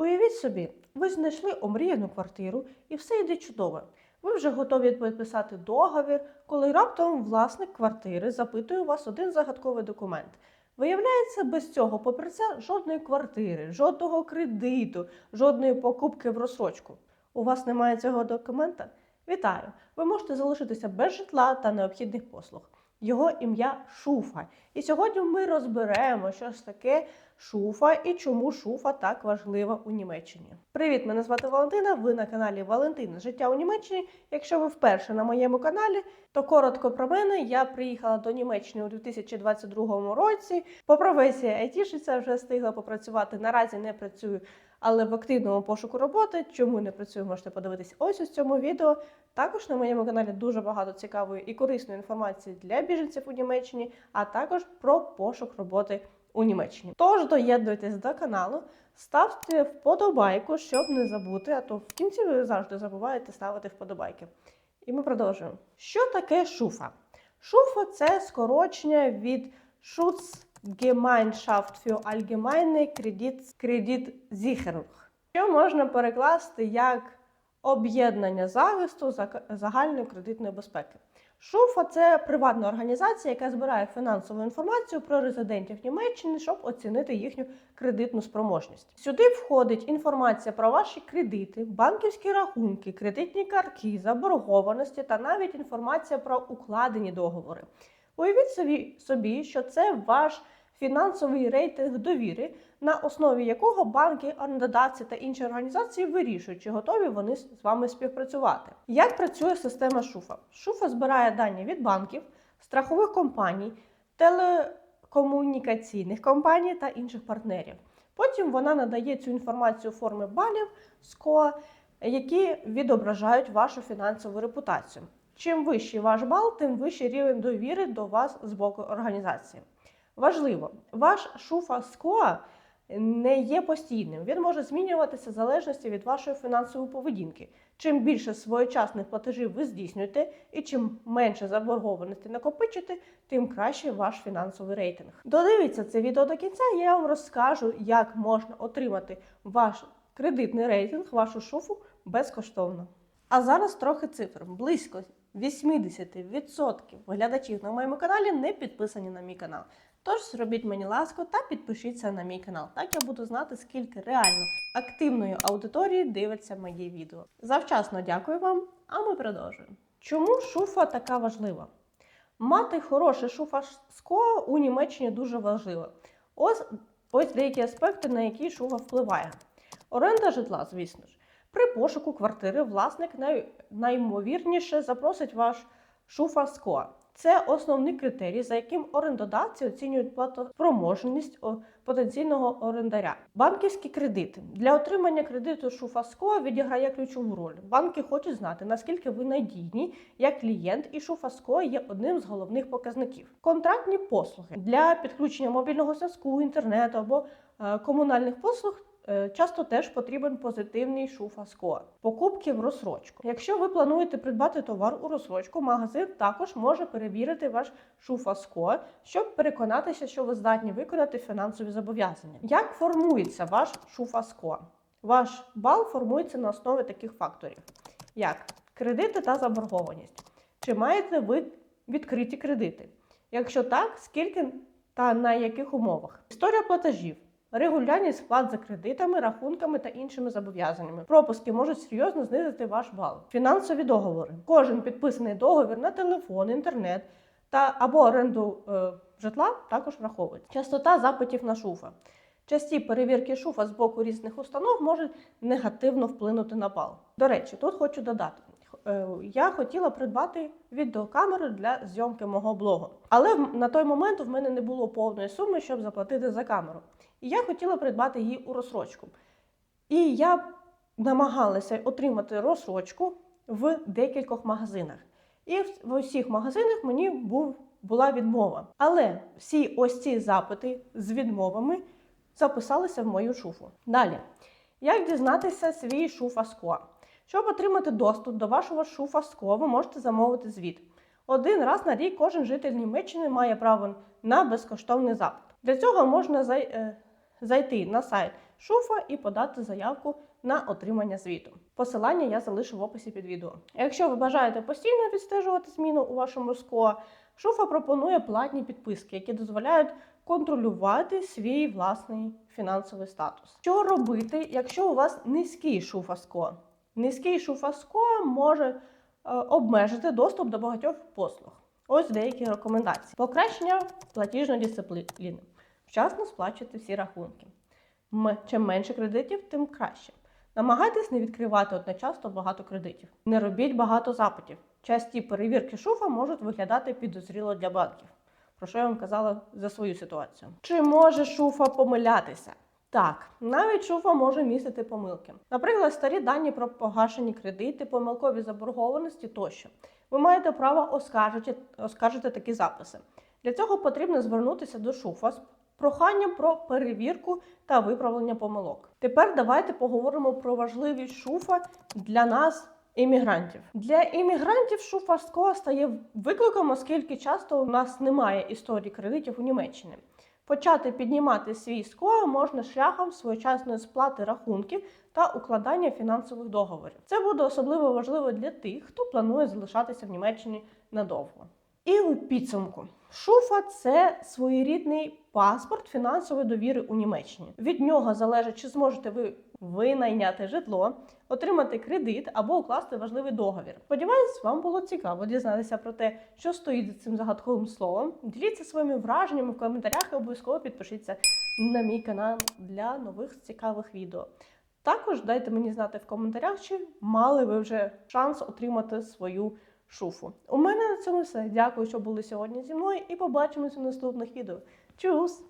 Уявіть собі, ви знайшли омріяну квартиру і все йде чудово. Ви вже готові підписати договір, коли раптом власник квартири запитує у вас один загадковий документ. Виявляється, без цього папірця жодної квартири, жодного кредиту, жодної покупки в розсрочку. У вас немає цього документа? Вітаю! Ви можете залишитися без житла та необхідних послуг. Його ім'я Шуфа. І сьогодні ми розберемо, що ж таке шуфа і чому шуфа так важлива у Німеччині. Привіт, мене звати Валентина. Ви на каналі Валентина Життя у Німеччині. Якщо ви вперше на моєму каналі, то коротко про мене. Я приїхала до Німеччини у 2022 році. По професії айтішиця вже встигла попрацювати. Наразі не працюю, але в активному пошуку роботи. Чому не працюю, можете подивитись ось у цьому відео. Також на моєму каналі дуже багато цікавої і корисної інформації для біженців у Німеччині, а також про пошук роботи у Німеччині. Тож доєднуйтесь до каналу, ставте вподобайку, щоб не забути, а то в кінці ви завжди забуваєте ставити вподобайки. І ми продовжуємо. Що таке шуфа? Шуфа це скорочення від Schutzgemeinschaft für allgemeine Kredit- Kreditsicherung, що можна перекласти як об'єднання захисту загальної кредитної безпеки. Шуфа це приватна організація, яка збирає фінансову інформацію про резидентів Німеччини, щоб оцінити їхню кредитну спроможність. Сюди входить інформація про ваші кредити, банківські рахунки, кредитні картки, заборгованості та навіть інформація про укладені договори. Уявіть собі, собі, що це ваш фінансовий рейтинг довіри, на основі якого банки, орендодавці та інші організації вирішують, чи готові вони з вами співпрацювати. Як працює система Шуфа? Шуфа збирає дані від банків, страхових компаній, телекомунікаційних компаній та інших партнерів. Потім вона надає цю інформацію у формі балів СКО, які відображають вашу фінансову репутацію. Чим вищий ваш бал, тим вищий рівень довіри до вас з боку організації. Важливо, ваш шуфа СКОА не є постійним. Він може змінюватися в залежності від вашої фінансової поведінки. Чим більше своєчасних платежів ви здійснюєте, і чим менше заборгованості накопичите, тим краще ваш фінансовий рейтинг. Додивіться це відео до кінця, я вам розкажу, як можна отримати ваш кредитний рейтинг, вашу шуфу безкоштовно. А зараз трохи цифр. Близько 80% глядачів на моєму каналі не підписані на мій канал. Тож зробіть мені ласку та підпишіться на мій канал. Так я буду знати, скільки реально активної аудиторії дивиться мої відео. Завчасно дякую вам, а ми продовжуємо. Чому шуфа така важлива? Мати хороше шуфа СКО у Німеччині дуже важливо. Ось, ось деякі аспекти, на які шуфа впливає. Оренда житла, звісно ж. При пошуку квартири власник най, наймовірніше запросить ваш шуфа СКО. Це основний критерій, за яким орендодавці оцінюють платоспроможність потенційного орендаря. Банківські кредити для отримання кредиту Шуфаско відіграє ключову роль. Банки хочуть знати, наскільки ви надійні як клієнт, і Шуфаско є одним з головних показників. Контрактні послуги для підключення мобільного зв'язку, інтернету або е, комунальних послуг. Е, Часто теж потрібен позитивний шуфа-скор. Покупки в розсрочку. Якщо ви плануєте придбати товар у розсрочку, магазин також може перевірити ваш шуфа-скор, щоб переконатися, що ви здатні виконати фінансові зобов'язання. Як формується ваш шуфа-скор? Ваш бал формується на основі таких факторів: як кредити та заборгованість. Чи маєте ви відкриті кредити? Якщо так, скільки та на яких умовах? Історія платежів. Регулярність сплат за кредитами, рахунками та іншими зобов'язаннями. Пропуски можуть серйозно знизити ваш бал. Фінансові договори. Кожен підписаний договір на телефон, інтернет та або оренду е, житла також враховується. Частота запитів на шуфа. Часті перевірки шуфа з боку різних установ можуть негативно вплинути на бал. До речі, тут хочу додати. Е, Я хотіла придбати відеокамеру для зйомки мого блогу, але на той момент в мене не було повної суми, щоб заплатити за камеру. І я хотіла придбати її у розсрочку. І я намагалася отримати розсрочку в декількох магазинах. І в, усіх магазинах мені був, була відмова. Але всі ось ці запити з відмовами записалися в мою шуфу. Далі, як дізнатися свій шуфа СКО? Щоб отримати доступ до вашого шуфа СКО, ви можете замовити звіт. Один раз на рік кожен житель Німеччини має право на безкоштовний запит. Для цього можна зай- е, зайти на сайт шуфа і подати заявку на отримання звіту. Посилання я залишу в описі під відео. Якщо ви бажаєте постійно відстежувати зміну у вашому СКО, шуфа пропонує платні підписки, які дозволяють контролювати свій власний фінансовий статус. Що робити, якщо у вас низький шуфа СКО? Низький шуфа СКО може е, обмежити доступ до багатьох послуг. Ось деякі рекомендації: покращення платіжної дисципліни. Вчасно сплачуйте всі рахунки. Чим менше кредитів, тим краще. Намагайтесь не відкривати одночасно багато кредитів. Не робіть багато запитів. Часті перевірки шуфа можуть виглядати підозріло для банків. Про що я вам казала за свою ситуацію? Чи може шуфа помилятися? Так, навіть шуфа може містити помилки. Наприклад, старі дані про погашені кредити, помилкові заборгованості тощо. Ви маєте право оскаржити, оскаржити такі записи. Для цього потрібно звернутися до шуфа з проханням про перевірку та виправлення помилок. Тепер давайте поговоримо про важливість шуфа для нас. Іммігрантів для іммігрантів шуфа СКО стає викликом, оскільки часто у нас немає історії кредитів у Німеччині. Почати піднімати свій скор можна шляхом своєчасної сплати рахунків та укладання фінансових договорів. Це буде особливо важливо для тих, хто планує залишатися в Німеччині надовго. І у підсумку шуфа це своєрідний паспорт фінансової довіри у Німеччині. Від нього залежить, чи зможете ви винайняти житло, отримати кредит або укласти важливий договір. Сподіваюсь, вам було цікаво дізнатися про те, що стоїть за цим загадковим словом. Діліться своїми враженнями в коментарях і обов'язково підпишіться на мій канал для нових цікавих відео. Також дайте мені знати в коментарях, чи мали ви вже шанс отримати свою шуфу. У мене на цьому все. Дякую, що були сьогодні зі мною, і побачимось у наступних відео. Чус!